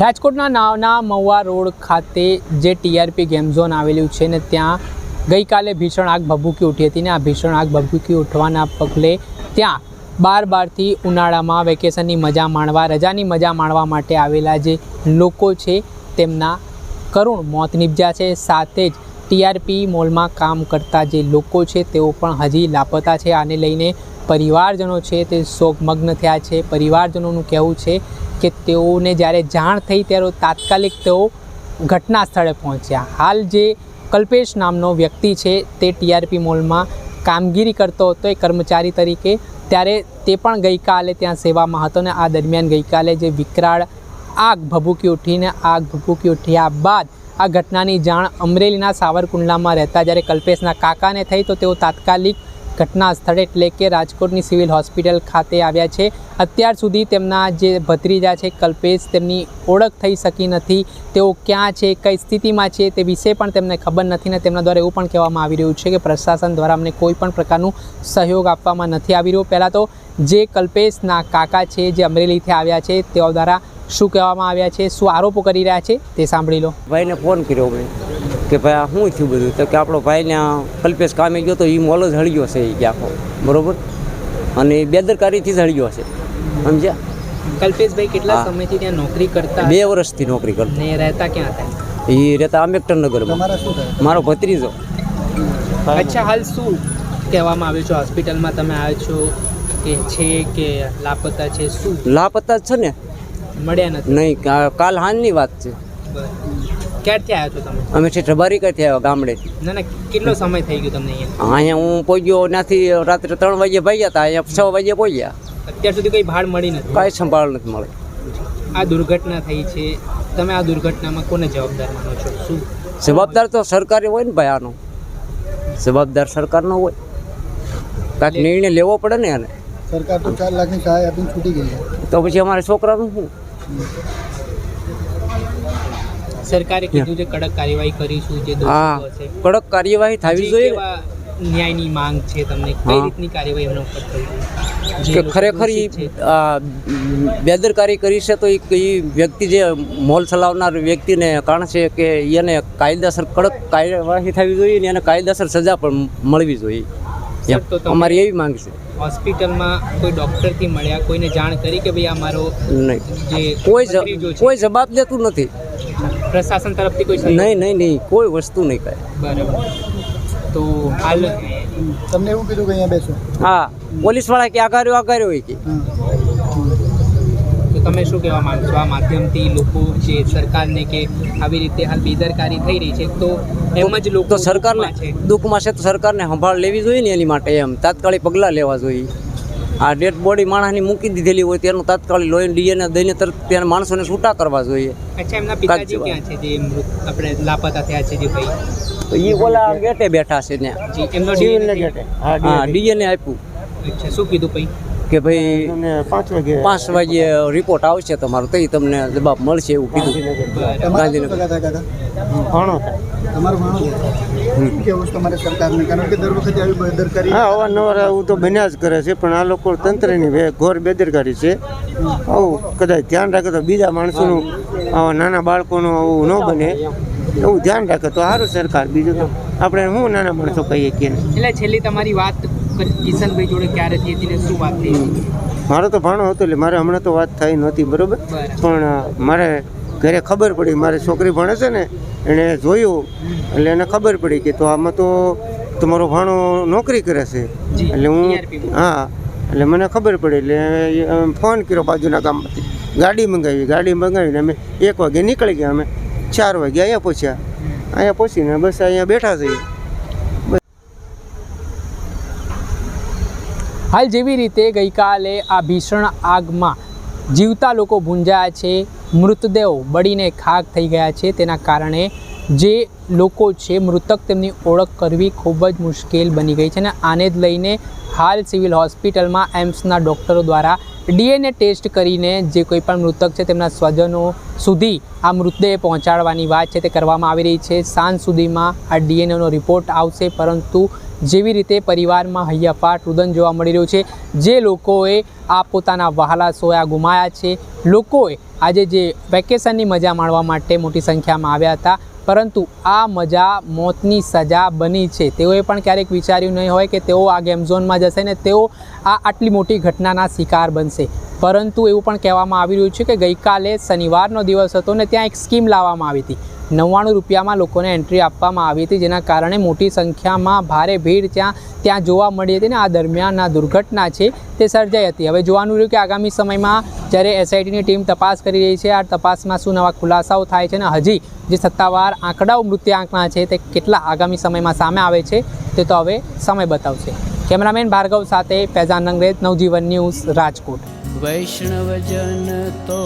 રાજકોટના નાના મહુવા રોડ ખાતે જે ટીઆરપી ગેમ ઝોન આવેલું છે ને ત્યાં ગઈકાલે ભીષણ આગ ભભૂકી ઉઠી હતી ને આ ભીષણ આગ ભભૂકી ઉઠવાના પગલે ત્યાં બાર બારથી ઉનાળામાં વેકેશનની મજા માણવા, રજાની મજા માણવા માટે આવેલા જે લોકો છે તેમના કરુણ મોત નિપજ્યા છે. સાથે જ ટીઆરપી મોલમાં કામ કરતા જે લોકો છે તેઓ પણ હજી લાપતા છે. આને લઈને પરિવારજનો છે તે શોકમગ્ન થયા છે. પરિવારજનોનું કહેવું છે કે તેઓને જ્યારે જાણ થઈ ત્યારે તાત્કાલિક તેઓ ઘટના સ્થળે પહોંચ્યા. હાલ જે કલ્પેશ નામનો વ્યક્તિ છે તે ટીઆરપી મોલમાં કામગીરી કરતો હતો એ કર્મચારી તરીકે. ત્યારે તે પણ ગઈકાલે ત્યાં સેવામાં હતો ને આ દરમિયાન ગઈકાલે જે વિકરાળ આગ ભભૂકી ઉઠીને આગ ભભૂકી ઉઠ્યા બાદ આ ઘટનાની જાણ અમરેલીના સાવરકુંડલામાં રહેતા જ્યારે કલ્પેશના કાકાને થઈ તો તેઓ તાત્કાલિક ઘટના સ્થળે એટલે કે રાજકોટની સિવિલ હોસ્પિટલ ખાતે આવ્યા છે. અત્યાર સુધી તેમના જે ભત્રીજા છે, કલ્પેશ, તેમની ઓળખ થઈ શકી નથી. તેઓ ક્યાં છે, કઈ સ્થિતિમાં છે તે વિશે પણ તેમને ખબર નથી ને તેમના દ્વારા એવું પણ કહેવામાં આવી રહ્યું છે કે પ્રશાસન દ્વારા અમને કોઈ પણ પ્રકારનું સહયોગ આપવામાં નથી આવી રહ્યો. પહેલાં તો જે કલ્પેશના કાકા છે, જે અમરેલીથી આવ્યા છે, તેઓ દ્વારા શું કહેવામાં આવ્યા છે, શું આરોપો કરી રહ્યા છે તે સાંભળી લો. ભાઈને ફોન કર્યો કે ભાઈ આ શું થયું બધું? તો કે આપણો ભાઈને ત્યાં કલ્પેશ કામે ગયો તો એ મોલ જ હળગ્યો છે એ કે આખો. બરોબર? અને એ બેદરકારીથી જ હળગ્યો છે. સમજ્યા? કલ્પેશભાઈ કેટલા સમયથી ત્યાં નોકરી કરતા? બે વર્ષથી નોકરી કરતા. ને રહેતા ક્યાં હતા? એ રહેતા આંબેડકર નગરમાં મારો ભત્રીજો. અચ્છા હાલ શું કહેવામાં આવ્યું છે? હોસ્પિટલમાં તમે આવ્યો છો કે છે કે લાપતા છે? શું? લાપતા છે ને. મળ્યા નથી? નહીં કાલ હાલની વાત છે. ક્યારથી આવ્યા છો તમે? અમે છે રબારી ક્યાંથી આવ્યા ગામડે ના ના કેટલો સમય થઈ ગયો તમને અહીંયા? અહીંયા હું પહોંચ્યો ત્યાંથી રાત્રે ત્રણ વાગે ભાગ્યા હતા અહીંયા છ વાગે પહોંચ્યા અત્યાર સુધી કંઈ ભાડ મળી નથી? કાંઈ સંભાળ નથી મળે. આ દુર્ઘટના થઈ છે. તમે આ દુર્ઘટનામાં કોને જવાબદાર માનો છો? શું? જવાબદાર તો સરકારે હોય ને ભાઈ આનો. જવાબદાર સરકારનો હોય. કાંઈક નિર્ણય લેવો પડે ને એને. સરકાર તો ચાર લાખની સહાય આપીને છૂટી ગઈ તો પછી અમારા છોકરાનું શું? સરકારે કીધું છે કડક કાર્યવાહી કરીશું જે હા. કડક કાર્યવાહી થવી જોઈએ ન્યાયની માંગ છે તમને? કઈ રીતની કાર્યવાહી એમના ઉપર થઈ કે ખરેખર. બેદરકારી કરી છે તો એ વ્યક્તિ જે મોલ ચલાવનાર વ્યક્તિને કારણ છે કે એને કાયદેસર કડક કાર્યવાહી થવી જોઈએ અને એને કાયદેસર સજા પણ મળવી જોઈએ. અમારી એવી માંગ છે. હોસ્પિટલમાં કોઈ ડૉક્ટરથી મળ્યા કોઈને જાણ કરી કે ભાઈ આ મારો નહીં. કોઈ કોઈ જવાબ લેતું નથી. પ્રશાસન તરફથી કોઈ નહીં નહીં નહીં કોઈ વસ્તુ નહીં કાંઈ. બરાબર. તો હાલ તમને એવું કીધું કે અહીંયા બેસો. હા પોલીસવાળા કે આગાર્યો આગાર્યો હોય કે. તો તમે શું કહેવા માંગશો આ માધ્યમથી લોકો જે સરકારને કે આવી રીતે હાલ બેદરકારી થઈ રહી છે તો એમ જ લોકો તો સરકારને છે. દુઃખમાં છે તો સરકારને સંભાળ લેવી જોઈએ ને એની માટે એમ. તાત્કાલિક પગલાં લેવા જોઈએ. આ ડેડ બોડી માણસની મૂકી દીધેલી હોય તેનું તાત્કાલિક લોહી ડીએનએ દઈને તરત ત્યાં માણસોને છૂટા કરવા જોઈએ. અચ્છા એમના પિતાજી ક્યાં છે જે આપણે લાપતા થયા છે જે ભાઈ? તો એ ઓલા ગેટે બેઠા છે ત્યાં. એમનો ગેટે. હા ડીએનએ આપ્યું. અચ્છા શું કીધું ભાઈ? કે ભાઈ પાંચ વાગે પાંચ વાગે રિપોર્ટ આવશે તમારો તો તમને જવાબ મળશે એવું કીધું. ગાંધીનગર. ભાણો તમારો ભાણો શું કહેવું છે તમારે સરકારને? કારણ કે દર વખતે આવી બેદરકારી હા અવારનવાર આવું તો બન્યા જ કરે છે પણ આ લોકો તંત્રની ઘોર બેદરકારી છે. આવું કદાચ ધ્યાન રાખે તો બીજા માણસોનું આવા નાના બાળકોનું આવું ન બને. એવું ધ્યાન રાખે તો સારું સરકાર બીજું તો આપણે શું નાના માણસો કહીએ કે એટલે છેલ્લી તમારી વાત કિશનભાઈ જોડે ક્યારે થઈ હતી ને શું વાત થઈ હતી? મારો તો ભાણો હતો એટલે મારે હમણાં તો વાત થઈ નહોતી બરાબર? પણ મારે ઘરે ખબર પડી મારી છોકરી ભણે છે ને એણે જોયું એટલે એને ખબર પડી કે તો આમાં તો તમારો ભાણો નોકરી કરે છે. એટલે હું હા એટલે મને ખબર પડી એટલે ફોન કર્યો બાજુના ગામમાંથી. ગાડી મંગાવી ગાડી મંગાવીને અમે એક વાગે નીકળી ગયા અમે ચાર વાગે અહીંયા પહોંચ્યા. અહીંયા પહોંચીને બસ અહીંયા બેઠા છીએ. હાલ જેવી રીતે ગઈકાલે આ ભીષણ આગમાં જીવતા લોકો ભૂંજાયા છે, મૃતદેહો બળીને ખાક થઈ ગયા છે, તેના કારણે જે લોકો છે મૃતક તેમની ઓળખ કરવી ખૂબ જ મુશ્કેલ બની ગઈ છે અને આને જ લઈને હાલ સિવિલ હોસ્પિટલમાં એમ્સના ડૉક્ટરો દ્વારા ડીએનએ ટેસ્ટ કરીને જે કોઈ પણ મૃતક છે તેમના સ્વજનો સુધી આ મૃતદેહ પહોંચાડવાની વાત છે તે કરવામાં આવી રહી છે. સાંજ સુધીમાં આ ડીએનએનો રિપોર્ટ આવશે, પરંતુ જેવી રીતે પરિવારમાં હૈયાફાટ રુદન જોવા મળી રહ્યું છે, જે લોકોએ આ પોતાના વહાલા સોયા ગુમાયા છે. લોકોએ આજે જે વેકેશનની મજા માણવા માટે મોટી સંખ્યામાં આવ્યા હતા, પરંતુ આ મજા મોતની સજા બની છે. તેઓએ પણ ક્યારેક વિચાર્યું નહીં હોય કે તેઓ આ ગેમ ઝોનમાં જશે ને તેઓ આ આટલી મોટી ઘટનાના શિકાર બનશે. પરંતુ એવું પણ કહેવામાં આવી રહ્યું છે કે ગઈકાલે શનિવારનો દિવસ હતો ને ત્યાં એક સ્કીમ લાવવામાં આવી હતી. નવ્વાણું રૂપિયામાં લોકોને એન્ટ્રી આપવામાં આવી હતી, જેના કારણે મોટી સંખ્યામાં ભારે ભીડ ત્યાં ત્યાં જોવા મળી હતી ને આ દરમિયાન આ દુર્ઘટના છે તે સર્જાઈ હતી. હવે જોવાનું રહ્યું કે આગામી સમયમાં જ્યારે એસઆઈટીની ટીમ તપાસ કરી રહી છે, આ તપાસમાં શું નવા ખુલાસાઓ થાય છે ને હજી જે સત્તાવાર આંકડાઓ મૃત્યુઆંકના છે તે કેટલા આગામી સમયમાં સામે આવે છે તે તો હવે સમય બતાવશે. કેમેરામેન ભાર્ગવ સાથે ફૈઝાન અંગ્રેજ, નવજીવન ન્યૂઝ રાજકોટ. વૈષ્ણવજન તો